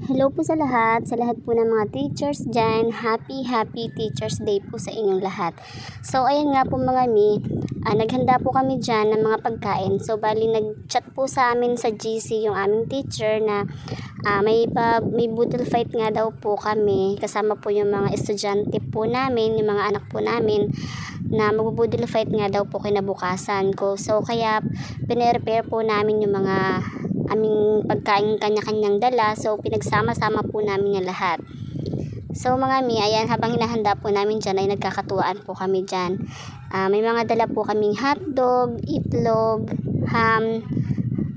Hello po sa lahat, sa lahat po ng mga teachers dyan. Happy, happy Teachers Day po sa inyong lahat. So, ayan nga po mga mi, ah, naghanda po kami dyan ng mga pagkain. So, bali nag-chat po sa amin sa GC yung aming teacher na ah, may, pa, may boodle fight nga daw po kami. Kasama po yung mga estudyante po namin, yung mga anak po namin na magbubudil fight nga daw po kinabukasan ko. So, kaya pinare-repair po namin yung mga aming pagkain kanya-kanyang dala. So, pinagsama-sama po namin yung lahat. So, mga mi, ayan, habang hinahanda po namin dyan, ay nagkakatuwaan po kami dyan. Ah, may mga dala po kaming hotdog, itlog, ham,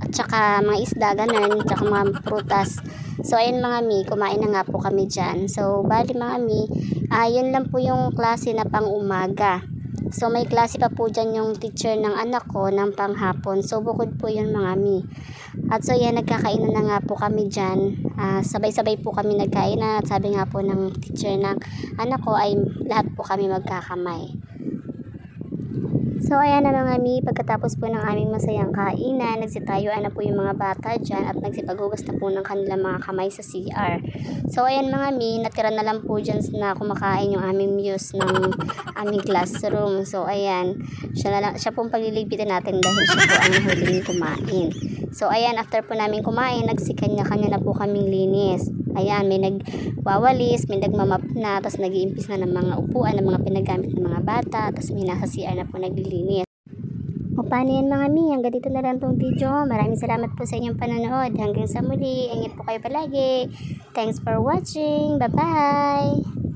at saka mga isda, ganun, at saka mga prutas. So, ayun mga mi, kumain na nga po kami dyan. So, bali mga mi, yun lang po yung klase na pang umaga. So, may klase pa po dyan yung teacher ng anak ko ng panghapon. So, bukod po yun mga mi. At so, yan, nagkakainan na nga po kami dyan. Ah, sabay-sabay po kami nagkainan. At sabi nga po ng teacher ng anak ko ay lahat po kami magkakamay. So, ayan na mga mi, pagkatapos po ng aming masayang kainan, nagsitayuan na po yung mga bata dyan at nagsipaghugas na po ng kanilang mga kamay sa CR. So, ayan mga mi, natira na lang po dyan na kumakain yung aming muse ng aming classroom. So, ayan, siya, na lang, siya pong paglilipitin natin dahil siya po ang huling kumain. So, ayan, after po namin kumain, nagsikanya-kanya na po kaming linis. Ayan, may nagwawalis, may nagmamap na, tapos nag-iimpis na ng mga upuan, ng mga pinagamit ng mga bata, tapos may nasa CR na po naglilinis. O paano yan mga mi, hanggang dito na lang tong video. Maraming salamat po sa inyong panonood. Hanggang sa muli, ingat po kayo palagi. Thanks for watching. Bye-bye!